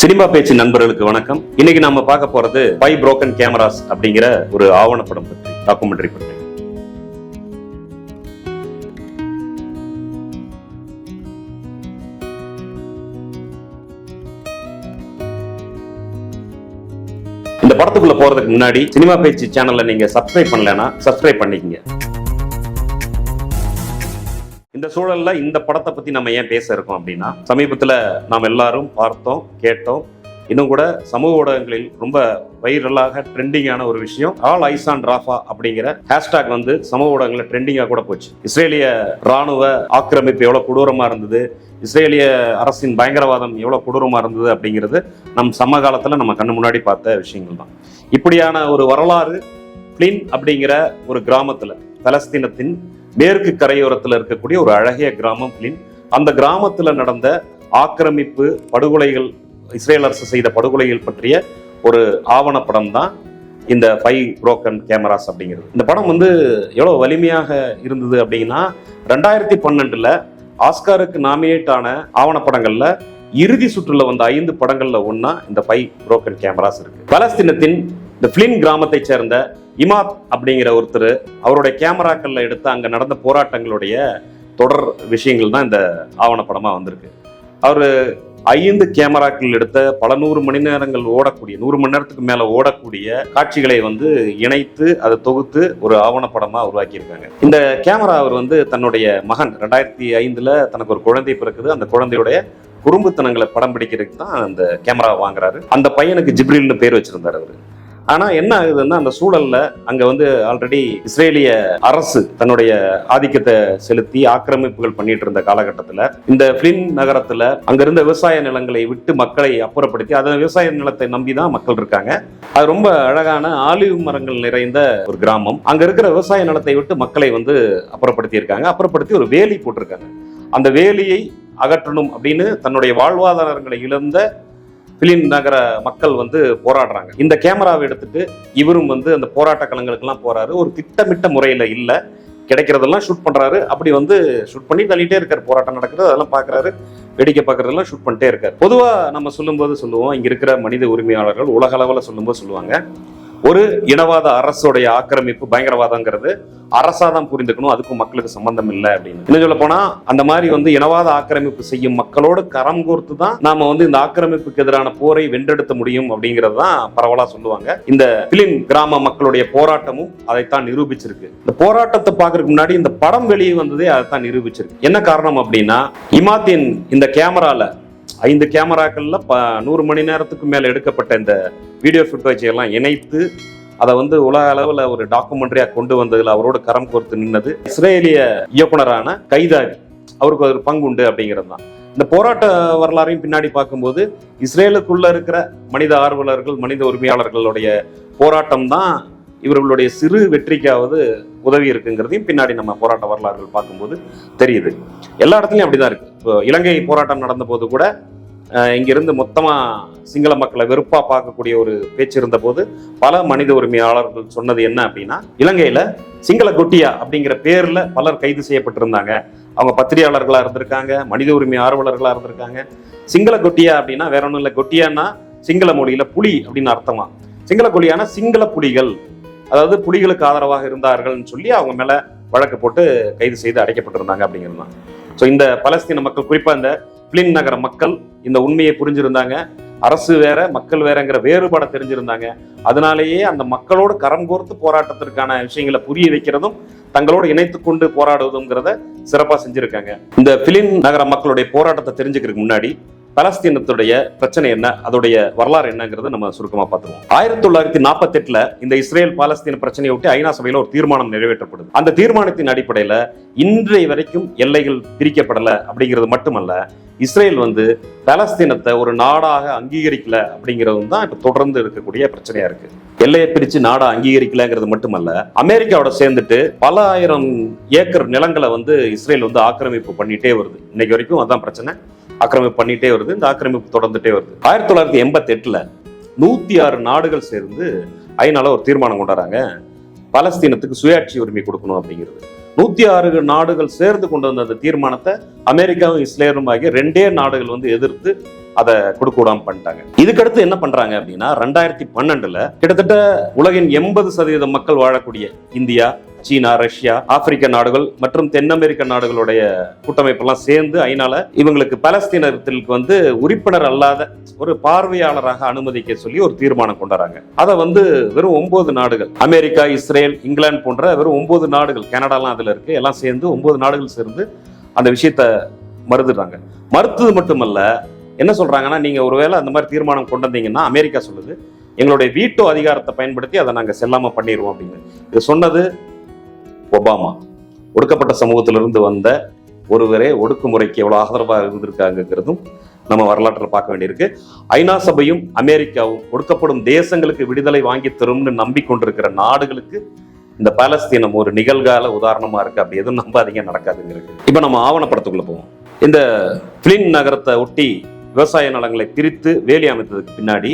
Cinema பேச்சு நண்பர்களுக்கு வணக்கம். இன்னைக்கு நாம பார்க்க போறது பை புரோக்கன் கேமராஸ் அப்படிங்கிற ஒரு ஆவணப்படம் பற்றி டாக்குமெண்ட்ரி பற்றி. இந்த படத்துக்குள்ள போறதுக்கு முன்னாடி சினிமா பேச்சு சேனல்ல நீங்க சப்ஸ்கிரைப் பண்ணலனா சப்ஸ்கிரைப் பண்ணிக்கங்க. இந்த சூழல்ல இந்த படத்தை பத்தி நம்ம ஏன் பேச இருக்கோம் அப்படின்னா சமீபத்துல நாம் எல்லாரும் பார்த்தோம் கேட்டோம். இன்னும் கூட சமூக ஊடகங்களில் ரொம்ப வைரலாக ட்ரெண்டிங்கான ஒரு விஷயம் ஆல் ஐசான் ராஃபா அப்படிங்கிற ஹேஷ்டாக் வந்து சமூக ஊடகங்களில் ட்ரெண்டிங்காக கூட போச்சு. இஸ்ரேலிய ராணுவ ஆக்கிரமிப்பு எவ்வளவு கொடூரமா இருந்தது இஸ்ரேலிய அரசின் பயங்கரவாதம் எவ்வளவு கொடூரமா இருந்தது அப்படிங்கிறது நம் சமகாலத்துல நம்ம கண்ணு முன்னாடி பார்த்த விஷயங்கள் தான். இப்படியான ஒரு வரலாறு பிளின் அப்படிங்கிற ஒரு கிராமத்துல பலஸ்தீனத்தின் மேற்கு கரையோரத்தில் இருக்கக்கூடிய ஒரு அழகிய கிராமம் பிளின் அந்த கிராமத்தில் நடந்த ஆக்கிரமிப்பு படுகொலைகள் இஸ்ரேல் அரசு செய்த படுகொலைகள் பற்றிய ஒரு ஆவணப்படம் தான் இந்த ஃபை புரோக்கன் கேமராஸ் அப்படிங்கிறது. இந்த படம் வந்து எவ்வளோ வலிமையாக இருந்தது அப்படின்னா ரெண்டாயிரத்தி பன்னெண்டில் ஆஸ்காருக்கு நாமினேட் ஆன ஆவணப்படங்களில் இறுதி சுற்றுல வந்த ஐந்து படங்களில் ஒன்றா இந்த ஃபை புரோக்கன் கேமராஸ் இருக்கு. பலஸ்தீனத்தின் இந்த பிளின் கிராமத்தைச் சேர்ந்த இமாத் அப்படிங்கிற ஒருத்தர் அவருடைய கேமராக்கள்ல எடுத்து அங்க நடந்த போராட்டங்களுடைய தொடர் விஷயங்கள் தான் இந்த ஆவணப்படமா வந்திருக்கு. அவர் ஐந்து கேமராக்கள் எடுத்த பல நூறு மணி நேரங்கள் ஓடக்கூடிய நூறு மணி நேரத்துக்கு மேல ஓடக்கூடிய காட்சிகளை வந்து இணைத்து அதை தொகுத்து ஒரு ஆவணப்படமா உருவாக்கியிருக்காங்க. இந்த கேமரா அவர் வந்து தன்னுடைய மகன் ரெண்டாயிரத்தி ஐந்துல தனக்கு ஒரு குழந்தை பிறக்குது. அந்த குழந்தையுடைய குறும்புத்தனங்களை படம் பிடிக்கிறதுக்கு தான் அந்த கேமரா வாங்குறாரு. அந்த பையனுக்கு ஜிப்ரில்னு பேர் வச்சிருந்தாரு அவர். ஆனா என்ன ஆகுதுன்னா அந்த சூழல்ல அங்க வந்து ஆல்ரெடி இஸ்ரேலிய அரசு தன்னுடைய ஆதிக்கத்தை செலுத்தி ஆக்கிரமிப்புகள் பண்ணிட்டு இருந்த காலகட்டத்துல இந்த பிளின் நகரத்துல அங்க இருந்த விவசாய நிலங்களை விட்டு மக்களை அப்புறப்படுத்தி அதன் விவசாய நிலத்தை நம்பி தான் மக்கள் இருக்காங்க. அது ரொம்ப அழகான ஆலிவ் மரங்கள் நிறைந்த ஒரு கிராமம். அங்க இருக்கிற விவசாய நிலத்தை விட்டு மக்களை வந்து அப்புறப்படுத்தி இருக்காங்க அப்புறப்படுத்தி ஒரு வேலி போட்டிருக்காங்க. அந்த வேலியை அகற்றணும் அப்படின்னு தன்னுடைய வாழ்வாதாரங்களை இழந்த பிலின் நகர மக்கள் வந்து போராடுறாங்க. இந்த கேமராவை எடுத்துட்டு இவரும் வந்து அந்த போராட்ட களங்களுக்கெல்லாம் போறாரு. ஒரு திட்டமிட்ட முறையில் இல்லை. கிடைக்கிறதெல்லாம் ஷூட் பண்றாரு. அப்படி வந்து ஷூட் பண்ணி தள்ளிட்டே இருக்காரு. போராட்டம் நடக்கிறது அதெல்லாம் பார்க்குறாரு வேடிக்கை பார்க்குறதெல்லாம் ஷூட் பண்ணிட்டே இருக்கார். பொதுவாக நம்ம சொல்லும்போது சொல்லுவோம் இங்கே இருக்கிற மனித உரிமையாளர்கள் உலக அளவில் சொல்லும்போது சொல்லுவாங்க ஒரு இனவாத அரசுடைய ஆக்கிரமிப்பு பயங்கரவாதங்கிறது அரசாதான் புரிந்துக்கணும் அதுக்கும் மக்களுக்கு சம்பந்தம் இல்லை அப்படின்னு. என்ன சொல்ல போனா அந்த மாதிரி வந்து இனவாத ஆக்கிரமிப்பு செய்யும் மக்களோடு கரம் கோர்த்து தான் நாம வந்து இந்த ஆக்கிரமிப்புக்கு எதிரான போரை வென்றெடுத்த முடியும் அப்படிங்கிறது தான் பரவலா சொல்லுவாங்க. இந்த பிலிம் கிராம மக்களுடைய போராட்டமும் அதைத்தான் நிரூபிச்சிருக்கு. இந்த போராட்டத்தை பார்க்கறதுக்கு முன்னாடி இந்த படம் வெளியே வந்ததே அதைத்தான் நிரூபிச்சிருக்கு. என்ன காரணம் அப்படின்னா இமாத்தின் இந்த கேமரால ஐந்து கேமராக்களில் ப நூறு மணி நேரத்துக்கு மேலே எடுக்கப்பட்ட இந்த வீடியோ ஃபுட்டேஜ் எல்லாம் இணைத்து அதை வந்து உலக அளவில் ஒரு டாக்குமெண்ட்ரியாக கொண்டு வந்ததில் அவரோட கரம் கோர்த்து நின்னது இஸ்ரேலிய இயக்குனரான கைதாவி. அவருக்கு ஒரு பங்கு உண்டு அப்படிங்கிறது தான். இந்த போராட்ட வரலாறையும் பின்னாடி பார்க்கும்போது இஸ்ரேலுக்குள்ள இருக்கிற மனித ஆர்வலர்கள் மனித உரிமையாளர்களுடைய போராட்டம் தான் இவர்களுடைய சிறு வெற்றிக்காவது உதவி இருக்குங்கிறதையும் பின்னாடி நம்ம போராட்ட வரலாறுகள் பார்க்கும்போது தெரியுது. எல்லா இடத்துலையும் அப்படிதான் இருக்கு. இப்போ இலங்கை போராட்டம் நடந்த போது கூட இங்கிருந்து மொத்தமாக சிங்கள மக்களை வெறுப்பாக பார்க்கக்கூடிய ஒரு பேச்சு இருந்தபோது பல மனித உரிமையாளர்கள் சொன்னது என்ன அப்படின்னா இலங்கையில் சிங்கள கொட்டியா அப்படிங்கிற பேரில் பலர் கைது செய்யப்பட்டிருந்தாங்க. அவங்க பத்திரிகையாளர்களாக இருந்திருக்காங்க மனித உரிமை ஆர்வலர்களாக இருந்திருக்காங்க. சிங்கள கொட்டியா அப்படின்னா வேற ஒன்றும் இல்லை. கொட்டியான்னா சிங்கள மொழியில் புலி அப்படின்னு அர்த்தமா. சிங்கள கொடியான சிங்கள புலிகள் அதாவது புலிகளுக்கு ஆதரவாக இருந்தார்கள்னு சொல்லி அவங்க மேலே வழக்கு போட்டு கைது செய்து அடைக்கப்பட்டிருந்தாங்க அப்படிங்கிறது தான். ஸோ இந்த பலஸ்தீன மக்கள் குறிப்பாக இந்த பிளின் நகர மக்கள் இந்த உண்மையை புரிஞ்சிருந்தாங்க. அரசு வேற மக்கள் வேறங்கிற வேறுபாடை தெரிஞ்சிருந்தாங்க. அதனாலேயே அந்த மக்களோடு கரம் கோர்த்து போராட்டத்திற்கான விஷயங்களை புரிய வைக்கிறதும் தங்களோடு இணைத்து கொண்டு போராடுவதுங்கிறத சிறப்பாக செஞ்சுருக்காங்க. இந்த பிலின் நகர மக்களுடைய போராட்டத்தை தெரிஞ்சுக்கிறதுக்கு முன்னாடி பலஸ்தீனத்துடைய பிரச்சனை என்ன? அதோடைய வரலாறு என்னங்கிறத நம்ம சுருக்கமாக பார்த்துருவோம். ஆயிரத்தி தொள்ளாயிரத்தி நாற்பத்தி இந்த இஸ்ரேல் பாலஸ்தீன பிரச்சனையை ஒட்டி ஐநா சபையில் ஒரு தீர்மானம் நிறைவேற்றப்படுது. அந்த தீர்மானத்தின் அடிப்படையில் இன்றைய வரைக்கும் எல்லைகள் பிரிக்கப்படலை அப்படிங்கிறது மட்டுமல்ல இஸ்ரேல் வந்து பலஸ்தீனத்தை ஒரு நாடாக அங்கீகரிக்கல அப்படிங்கிறது தான் இப்போ தொடர்ந்து இருக்கக்கூடிய பிரச்சனையா இருக்கு. எல்லையை பிரித்து நாடா அங்கீகரிக்கலங்கிறது மட்டுமல்ல அமெரிக்காவோட சேர்ந்துட்டு பல ஆயிரம் ஏக்கர் நிலங்களை வந்து இஸ்ரேல் வந்து ஆக்கிரமிப்பு பண்ணிட்டே வருது. இன்னைக்கு வரைக்கும் அதான் பிரச்சனை. ஆக்கிரமிப்பு பண்ணிட்டே வருது. இந்த ஆக்கிரமிப்பு தொடர்ந்துட்டே வருது. ஆயிரத்தி தொள்ளாயிரத்தி எண்பத்தி எட்டுல நூத்தி ஆறு நாடுகள் சேர்ந்து ஐநால ஒரு தீர்மானம் கொண்டாடுறாங்க. பலஸ்தீனத்துக்கு சுயாட்சி உரிமை கொடுக்கணும் அப்படிங்கிறது. நூத்தி ஆறு நாடுகள் சேர்ந்து கொண்டு வந்த அந்த தீர்மானத்தை அமெரிக்காவும் இஸ்ரேலும் ஆகிய ரெண்டே நாடுகள் வந்து எதிர்த்து அதை கொடுக்க விடாம பண்ணிட்டாங்க. இதுக்கடுத்து என்ன பண்றாங்க அப்படின்னா ரெண்டாயிரத்தி பன்னெண்டுல கிட்டத்தட்ட உலகின் எண்பது சதவீத மக்கள் வாழக்கூடிய இந்தியா சீனா ரஷ்யா ஆப்பிரிக்க நாடுகள் மற்றும் தென் அமெரிக்க நாடுகளுடைய கூட்டமைப்பெல்லாம் சேர்ந்து ஐநால இவங்களுக்கு பலஸ்தீனத்திற்கு வந்து உறுப்பினர் அல்லாத ஒரு பார்வையாளராக அனுமதிக்க சொல்லி ஒரு தீர்மானம் கொண்டாடுறாங்க. அதை வந்து வெறும் ஒன்பது நாடுகள் அமெரிக்கா இஸ்ரேல் இங்கிலாந்து போன்ற வெறும் ஒன்பது நாடுகள் கனடாலாம் அதில் இருக்கு. எல்லாம் சேர்ந்து ஒன்பது நாடுகள் சேர்ந்து அந்த விஷயத்த மறுதுறாங்க மறுத்தது மட்டுமல்ல என்ன சொல்றாங்கன்னா நீங்க ஒருவேளை அந்த மாதிரி தீர்மானம் கொண்டு வந்தீங்கன்னா அமெரிக்கா சொல்லுது எங்களுடைய வீட்டோ அதிகாரத்தை பயன்படுத்தி அதை நாங்கள் செல்லாமல் பண்ணிடுவோம் அப்படின்னு. இது சொன்னது ஒபாமா. ஒடுக்கப்பட்ட சமூகத்திலிருந்து வந்த ஒருவரே ஒடுக்குமுறைக்கு எவ்வளோ ஆதரவாக இருந்திருக்காங்கிறதும் நம்ம வரலாற்றில் பார்க்க வேண்டியிருக்கு. ஐநா சபையும் அமெரிக்காவும் ஒடுக்கப்படும் தேசங்களுக்கு விடுதலை வாங்கி தரும்னு நம்பிக்கொண்டிருக்கிற நாடுகளுக்கு இந்த பாலஸ்தீனம் ஒரு நிகழ்கால உதாரணமாக இருக்குது அப்படி எதுவும் நம்பாதீங்க நடக்காதுங்கிறது இப்போ நம்ம ஆவணப்படத்துக்குள்ள போவோம். இந்த பிளின் நகரத்தை ஒட்டி விவசாய நிலங்களை பிரித்து வேலி அமைத்ததுக்கு பின்னாடி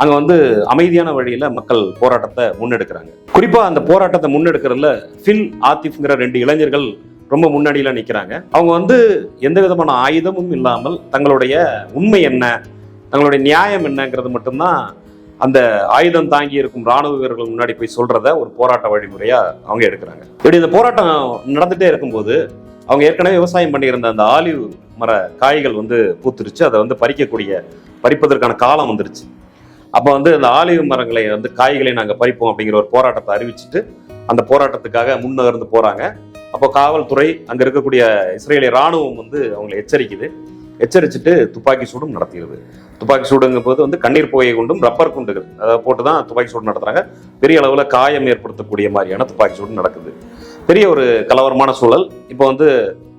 அங்க வந்து அமைதியான வழியில மக்கள் போராட்டத்தை முன்னெடுக்கிறாங்க. குறிப்பா அந்த போராட்டத்தை முன்னெடுக்கிறதுல ஃபில் ஆத்திஃப்ங்கிற ரெண்டு இளைஞர்கள் ரொம்ப முன்னாடியில நிக்கிறாங்க. அவங்க வந்து எந்த விதமான ஆயுதமும் இல்லாமல் தங்களுடைய உண்மை என்ன தங்களுடைய நியாயம் என்னங்கிறது மட்டும்தான் அந்த ஆயுதம் தாங்கி இருக்கும் ராணுவ வீரர்கள் முன்னாடி போய் சொல்றத ஒரு போராட்ட வழிமுறையா அவங்க எடுக்கிறாங்க. இப்படி இந்த போராட்டம் நடந்துட்டே இருக்கும்போது அவங்க ஏற்கனவே விவசாயம் பண்ணியிருந்த அந்த ஆலிவ் மர காய்கள் வந்து பூத்துருச்சு. அதை வந்து பறிக்கக்கூடிய பறிப்பதற்கான காலம் வந்துருச்சு. அப்போ வந்து அந்த ஆலிவ் மரங்களை வந்து காய்களை நாங்கள் பறிப்போம் அப்படிங்கிற ஒரு போராட்டத்தை அறிவிச்சுட்டு அந்த போராட்டத்துக்காக முன்னகர்ந்து போகிறாங்க அப்போ காவல்துறை அங்கே இருக்கக்கூடிய இஸ்ரேலிய ராணுவம் வந்து அவங்களை எச்சரிக்குது. எச்சரிச்சுட்டு துப்பாக்கி சூடும் நடத்திடுது. துப்பாக்கி சூடுங்கும் போது வந்து கண்ணீர் புகையை கொண்டும் ரப்பர் குண்டுகள் அதை போட்டு தான் துப்பாக்கி சூடு நடத்துகிறாங்க பெரிய அளவில் காயம் ஏற்படுத்தக்கூடிய மாதிரியான துப்பாக்கி சூடு நடக்குது. பெரிய ஒரு கலவரமான சூழல். இப்போ வந்து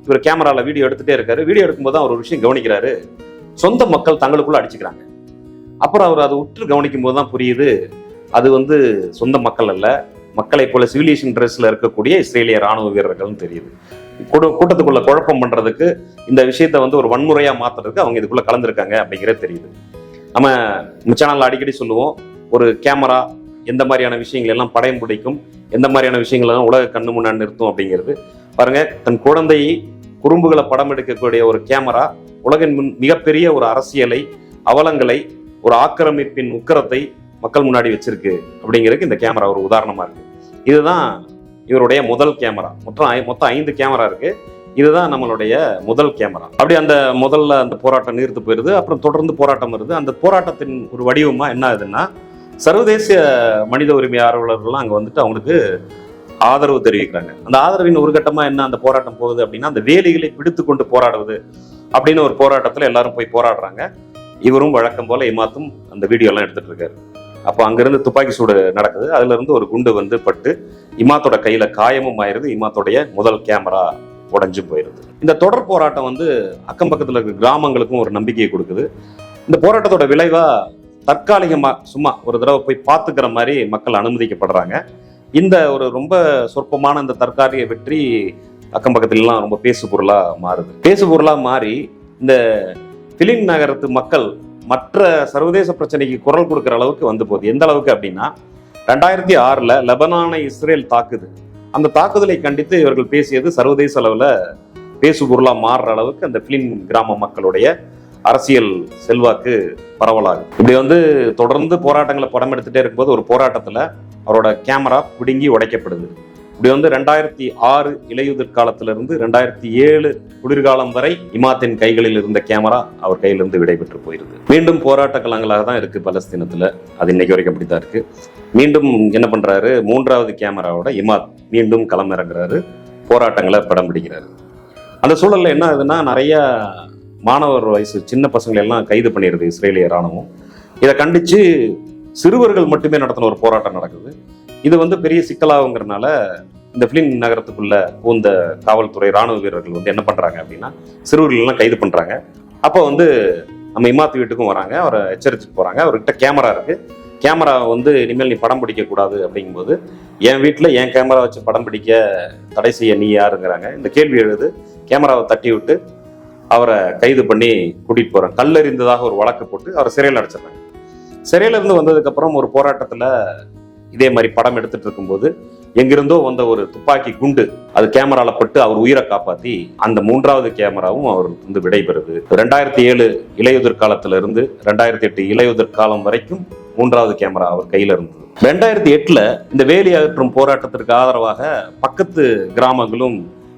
இவர் கேமராவில் வீடியோ எடுத்துகிட்டே இருக்காரு. வீடியோ எடுக்கும்போது தான் அவர் ஒரு விஷயம் கவனிக்கிறாரு. சொந்த மக்கள் தங்களுக்குள்ள அடிச்சுக்கிறாங்க. அப்புறம் அவர் அதை உற்று கவனிக்கும் போது தான் புரியுது அது வந்து சொந்த மக்கள் அல்ல. மக்களை போல சிவிலியேஷன் ட்ரெஸ்ல இருக்கக்கூடிய இஸ்ரேலிய ராணுவ வீரர்கள்னு தெரியுது. கூட்டத்துக்குள்ள குழப்பம் பண்றதுக்கு இந்த விஷயத்த வந்து ஒரு வன்முறையா மாத்துறதுக்கு அவங்க இதுக்குள்ள கலந்துருக்காங்க அப்படிங்கிறது தெரியுது. நம்ம நம்ம அடிக்கடி சொல்லுவோம் ஒரு கேமரா எந்த மாதிரியான விஷயங்கள் எல்லாம் படம் பிடிக்கும் எந்த மாதிரியான விஷயங்கள் எல்லாம் உலக கண்ணு முன்னாடி நிறுத்தும் அப்படிங்கிறது. பாருங்க தன் குழந்தையை குறும்புகளை படம் எடுக்கக்கூடிய ஒரு கேமரா உலகின் முன் மிகப்பெரிய ஒரு அரசியலை அவலங்களை ஒரு ஆக்கிரமிப்பின் உக்கரத்தை மக்கள் முன்னாடி வச்சிருக்கு அப்படிங்கிறதுக்கு இந்த கேமரா ஒரு உதாரணமா இருக்கு. இதுதான் இவருடைய முதல் கேமரா. மொத்தம் மொத்தம் ஐந்து கேமரா இருக்கு. இதுதான் நம்மளுடைய முதல் கேமரா. அப்படி அந்த முதல்ல அந்த போராட்டம் நீர்த்து போயிருது. அப்புறம் தொடர்ந்து போராட்டம் வருது. அந்த போராட்டத்தின் ஒரு வடிவமா என்ன ஆகுதுன்னா சர்வதேச மனித உரிமை ஆர்வலர்கள்லாம் அங்கே வந்துட்டு அவங்களுக்கு ஆதரவு தெரிவிக்கிறாங்க. அந்த ஆதரவின் ஒரு கட்டமா என்ன அந்த போராட்டம் போகுது அப்படின்னா அந்த வேலிகளை பிடித்து கொண்டு போராடுவது அப்படின்னு ஒரு போராட்டத்தில் எல்லாரும் போய் போராடுறாங்க. இவரும் வழக்கம் போல இமாத்தும் அந்த வீடியோலாம் எடுத்துட்டு இருக்காரு. அப்போ அங்கிருந்து துப்பாக்கி சூடு நடக்குது. அதுல இருந்து ஒரு குண்டு வந்து பட்டு இமாத்தோட கையில காயமும் ஆயிருது. இமாத்தோடைய முதல் கேமரா உடஞ்சு போயிருது. இந்த தொடர் போராட்டம் வந்து அக்கம் பக்கத்துல இருக்க கிராமங்களுக்கும் ஒரு நம்பிக்கையை கொடுக்குது. இந்த போராட்டத்தோட விளைவா தற்காலிகமா சும்மா ஒரு தடவை போய் பார்த்துக்கிற மாதிரி மக்கள் அனுமதிக்கப்படுறாங்க. இந்த ஒரு ரொம்ப சொற்பமான இந்த தற்காலிக வெற்றி அக்கம் பக்கத்துலலாம் ரொம்ப பேசு பொருளா மாறுது. பேசு பொருளா மாறி இந்த திலின் நகரத்து மக்கள் மற்ற சர்வதேச பிரச்சனைக்கு குரல் கொடுக்குற அளவுக்கு வந்து போகுது. எந்த அளவுக்கு அப்படின்னா ரெண்டாயிரத்தி ஆறில் லெபனானை இஸ்ரேல் தாக்குது. அந்த தாக்குதலை கண்டித்து இவர்கள் பேசியது சர்வதேச அளவில் பேசுபொருளாக மாறுற அளவுக்கு அந்த பிலிம் கிராம மக்களுடைய அரசியல் செல்வாக்கு பரவலாகும் இப்படி வந்து தொடர்ந்து போராட்டங்களை படம் எடுத்துகிட்டே இருக்கும்போது ஒரு போராட்டத்தில் அவரோட கேமரா பிடுங்கி உடைக்கப்படுது. இப்படி வந்து ரெண்டாயிரத்தி ஆறு இலையுதிர் காலத்திலிருந்து ரெண்டாயிரத்தி ஏழு குளிர்காலம் வரை இமாத்தின் கைகளில் இருந்த கேமரா அவர் கையிலிருந்து விடைபெற்று போயிருது. மீண்டும் போராட்ட களங்களாக தான் இருக்கு பலஸ்தீனத்துல. அது இன்னைக்கு வரைக்கும் அப்படித்தான் இருக்கு. மீண்டும் என்ன பண்றாரு? மூன்றாவது கேமராவோட இமாத் மீண்டும் களம் இறங்குறாரு போராட்டங்களை படம் பிடிக்கிறாரு. அந்த சூழல்ல என்ன ஆகுதுன்னா நிறைய மாணவர் வயசு சின்ன பசங்களை எல்லாம் கைது பண்ணிடுது இஸ்ரேலிய ராணுவம் இதை கண்டிச்சு சிறுவர்கள் மட்டுமே நடத்தின ஒரு போராட்டம் நடக்குது. இது வந்து பெரிய சிக்கலாகுங்கிறனால இந்த பிலின் நகரத்துக்குள்ள பூந்த காவல்துறை ராணுவ வீரர்கள் வந்து என்ன பண்றாங்க அப்படின்னா சிறுவர்கள்லாம் கைது பண்றாங்க. அப்போ வந்து நம்ம இமாத்து வீட்டுக்கும் வராங்க. அவரை எச்சரிச்சுட்டு போறாங்க. அவர்கிட்ட கேமரா இருக்கு. கேமரா வந்து இனிமேல் நீ படம் பிடிக்க கூடாது அப்படிங்கும்போது என் வீட்டில் என் கேமரா வச்சு படம் பிடிக்க தடை செய்ய நீ யாருங்கிறாங்க. இந்த கேள்வி எழுது. கேமராவை தட்டி விட்டு அவரை கைது பண்ணி கூட்டிகிட்டு போறாங்க கல்லறிந்ததாக ஒரு வழக்கு போட்டு அவரை சிறையில் அடைச்சிடுறாங்க. சிறையில இருந்து வந்ததுக்கப்புறம் ஒரு போராட்டத்தில் இதே மாதிரி படம் எடுத்துட்டு இருக்கும்போது எங்கிருந்தோ வந்த ஒரு துப்பாக்கி குண்டு அது கேமரால பட்டு அவர் உயிரை காப்பாத்தி அந்த மூன்றாவது கேமராவும் அவர் வந்து விடைபெறுது. ரெண்டாயிரத்தி ஏழு இலையுதிர் காலத்துல இருந்து ரெண்டாயிரத்தி எட்டு இலையுதிர் காலம் வரைக்கும் மூன்றாவது கேமரா அவர் கையில இருந்தது. ரெண்டாயிரத்தி எட்டுல இந்த வேலி அகற்றும் போராட்டத்திற்கு ஆதரவாக பக்கத்து கிராமங்களும்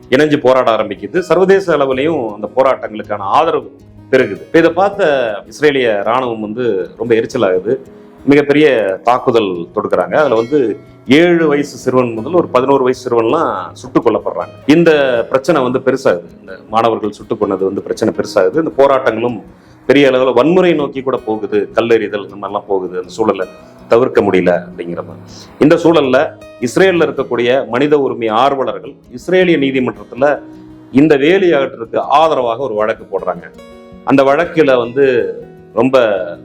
இணைஞ்சு போராட ஆரம்பிக்குது. சர்வதேச அளவுலையும் அந்த போராட்டங்களுக்கான ஆதரவு பெருகுது. இதை பார்த்த இஸ்ரேலிய ராணுவம் வந்து ரொம்ப எரிச்சலாகுது. மிகப்பெரிய தாக்குதல் தொடுக்கிறாங்க. அதில் வந்து ஏழு வயசு சிறுவன் முதல் ஒரு பதினோரு வயசு சிறுவன்லாம் சுட்டுக் கொல்லப்படுறாங்க. இந்த பிரச்சனை வந்து பெருசாகுது. இந்த மாணவர்கள் சுட்டுக் கொண்டது வந்து பிரச்சனை பெருசாகுது. இந்த போராட்டங்களும் பெரிய அளவில் வன்முறை நோக்கி கூட போகுது. கல்லெறிதல் இந்த மாதிரிலாம் போகுது. அந்த சூழலை தவிர்க்க முடியல அப்படிங்கிறது இந்த சூழலில் இஸ்ரேலில் இருக்கக்கூடிய மனித உரிமை ஆர்வலர்கள் இஸ்ரேலிய நீதிமன்றத்தில் இந்த வேலி அகற்றுக்கு ஆதரவாக ஒரு வழக்கு போடுறாங்க. அந்த வழக்கில் வந்து ரொம்ப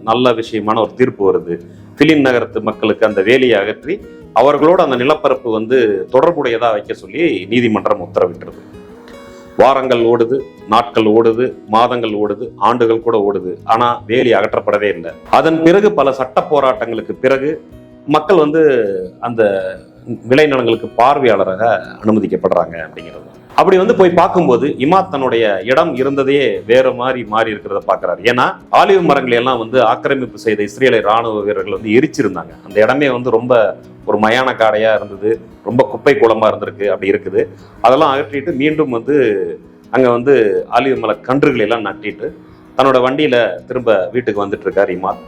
நல்ல விஷயமான ஒரு தீர்ப்பு வருது. பிலின் நகரத்து மக்களுக்கு அந்த வேலியை அகற்றி அவர்களோட அந்த நிலப்பரப்பு வந்து தொடர்புடையதாக வைக்க சொல்லி நீதிமன்றம் உத்தரவிட்டுருது வாரங்கள் ஓடுது நாட்கள் ஓடுது மாதங்கள் ஓடுது ஆண்டுகள் கூட ஓடுது. ஆனால் வேலி அகற்றப்படவே இல்லை. அதன் பிறகு பல சட்ட போராட்டங்களுக்கு பிறகு மக்கள் வந்து அந்த விளைநிலங்களுக்கு பார்வையாளராக அனுமதிக்கப்படுறாங்க அப்படிங்கிறது. அப்படி வந்து போய் பார்க்கும்போது இமாத் தன்னுடைய இடம் இருந்ததே வேற மாதிரி மாறி இருக்கிறத பாக்குறாரு ஏன்னா ஆலிவ் மரங்களை எல்லாம் வந்து ஆக்கிரமிப்பு செய்த இஸ்ரேலை ராணுவ வீரர்கள் வந்து எரிச்சிருந்தாங்க. அந்த இடமே வந்து ரொம்ப ஒரு மயான காடையா இருந்தது. ரொம்ப குப்பை குளமா இருந்திருக்கு அப்படி இருக்குது. அதெல்லாம் அகற்றிட்டு மீண்டும் வந்து அங்க வந்து ஆலிவ் மலை கன்றுகளை எல்லாம் நட்டிட்டு தன்னோட வண்டியில திரும்ப வீட்டுக்கு வந்துட்டு இருக்காரு இமாத்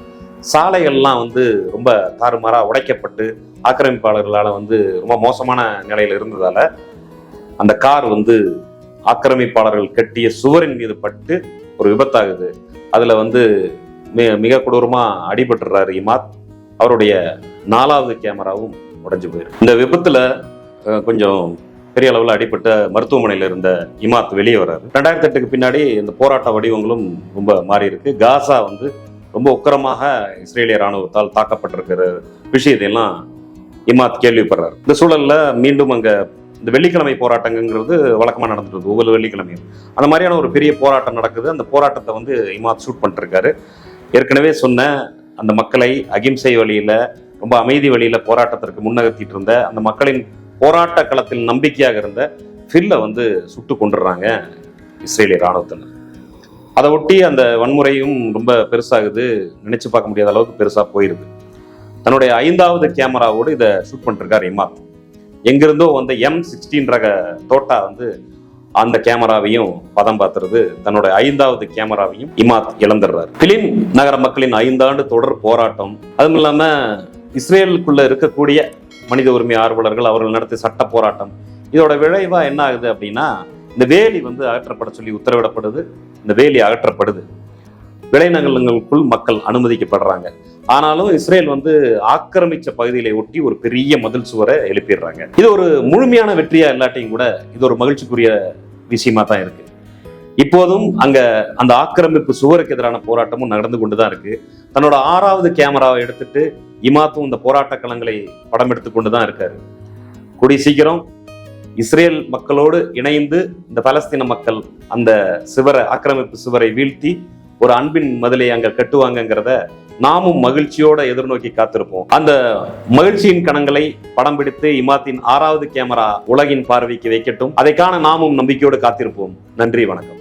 சாலைகள்லாம் வந்து ரொம்ப தாறுமாறா உடைக்கப்பட்டு ஆக்கிரமிப்பாளர்களால் வந்து ரொம்ப மோசமான நிலையில் இருந்ததால அந்த கார் வந்து ஆக்கிரமிப்பாளர்கள் கட்டிய சுவரின் மீது பட்டு ஒரு விபத்தாகுது. அதில் வந்து மிக மிக கொடூரமாக அடிபட்டுறாரு இமாத். அவருடைய நாலாவது கேமராவும் உடஞ்சி போயிருக்கு இந்த விபத்தில் கொஞ்சம் பெரிய அளவில் அடிபட்ட மருத்துவமனையில் இருந்த இமாத் வெளியே வர்றாரு ரெண்டாயிரத்தி எட்டுக்கு பின்னாடி இந்த போராட்ட வடிவங்களும் ரொம்ப மாறி இருக்கு காசா வந்து ரொம்ப உக்கிரமாக இஸ்ரேலிய ராணுவத்தால் தாக்கப்பட்டிருக்கிற விஷயத்தையெல்லாம் இமாத் கேள்விப்படுறாரு. இந்த சூழலில் மீண்டும் அங்கே இந்த வெள்ளிக்கிழமை போராட்டங்கிறது வழக்கமாக நடந்துட்டு ஒவ்வொரு வெள்ளிக்கிழமையும். அந்த மாதிரியான ஒரு பெரிய போராட்டம் நடக்குது. அந்த போராட்டத்தை வந்து இமாத் ஷூட் பண்ணிட்டுருக்காரு ஏற்கனவே சொன்ன அந்த மக்களை அகிம்சை வழியில் ரொம்ப அமைதி வழியில் போராட்டத்திற்கு முன்னகர்த்திட்டு இருந்த அந்த மக்களின் போராட்ட களத்தில் நம்பிக்கையாக இருந்த ஃபில்லை வந்து சுட்டு கொண்டுடுறாங்க இஸ்ரேலிய இராணுவத்தினர். அதை ஒட்டி அந்த வன்முறையும் ரொம்ப பெருசாகுது. நினைச்சு பார்க்க முடியாத அளவுக்கு பெருசாக போயிருது தன்னுடைய ஐந்தாவது கேமராவோடு இதை ஷூட் பண்ணிருக்கார் இமாத். எங்கிருந்தோ வந்த எம் சிக்ஸ்டீன் ரக தோட்டா வந்து அந்த கேமராவையும் பதம் பார்த்துறது தன்னோட ஐந்தாவது கேமராவையும் இமாத் இழந்துடுறாரு. கிளின் நகர மக்களின் ஐந்தாண்டு தொடர் போராட்டம் அதுவும் இல்லாம இஸ்ரேலுக்குள்ள இருக்கக்கூடிய மனித உரிமை ஆர்வலர்கள் அவர்கள் நடத்திய சட்ட போராட்டம். இதோட விளைவா என்ன ஆகுது அப்படின்னா இந்த வேலி வந்து அகற்றப்பட சொல்லி உத்தரவிடப்படுது இந்த வேலி அகற்றப்படுது. விளைநிலங்களுக்குள் மக்கள் அனுமதிக்கப்படுறாங்க. ஆனாலும் இஸ்ரேல் வந்து ஆக்கிரமிச்ச பகுதிகளை ஒட்டி ஒரு பெரிய மதில் சுவரை எழுப்பிடுறாங்க. இது ஒரு முழுமையான வெற்றியா இல்லாட்டியும் கூட இது ஒரு மகிழ்ச்சிக்குரிய விஷயமா தான் இருக்கு. இப்போதும் அங்க அந்த ஆக்கிரமிப்பு சுவருக்கு எதிரான போராட்டமும் நடந்து கொண்டுதான் இருக்கு. தன்னோட ஆறாவது கேமராவை எடுத்துட்டு இமாத்தும் இந்த போராட்ட களங்களை படம் எடுத்து கொண்டுதான் இருக்காரு. கூடிய சீக்கிரம் இஸ்ரேல் மக்களோடு இணைந்து இந்த பலஸ்தீன மக்கள் அந்த சுவரை ஆக்கிரமிப்பு சுவரை வீழ்த்தி ஒரு அன்பின் மதிலை அங்க கட்டுவாங்கங்கிறத நாமும் மகிழ்ச்சியோட எதிர்நோக்கி காத்திருப்போம். அந்த மகிழ்ச்சியின் கணங்களை படம் பிடித்து இமாத்தின் ஆறாவது கேமரா உலகின் பார்வைக்கு வைக்கட்டும். அதை காண நாமும் நம்பிக்கையோடு காத்திருப்போம். நன்றி வணக்கம்.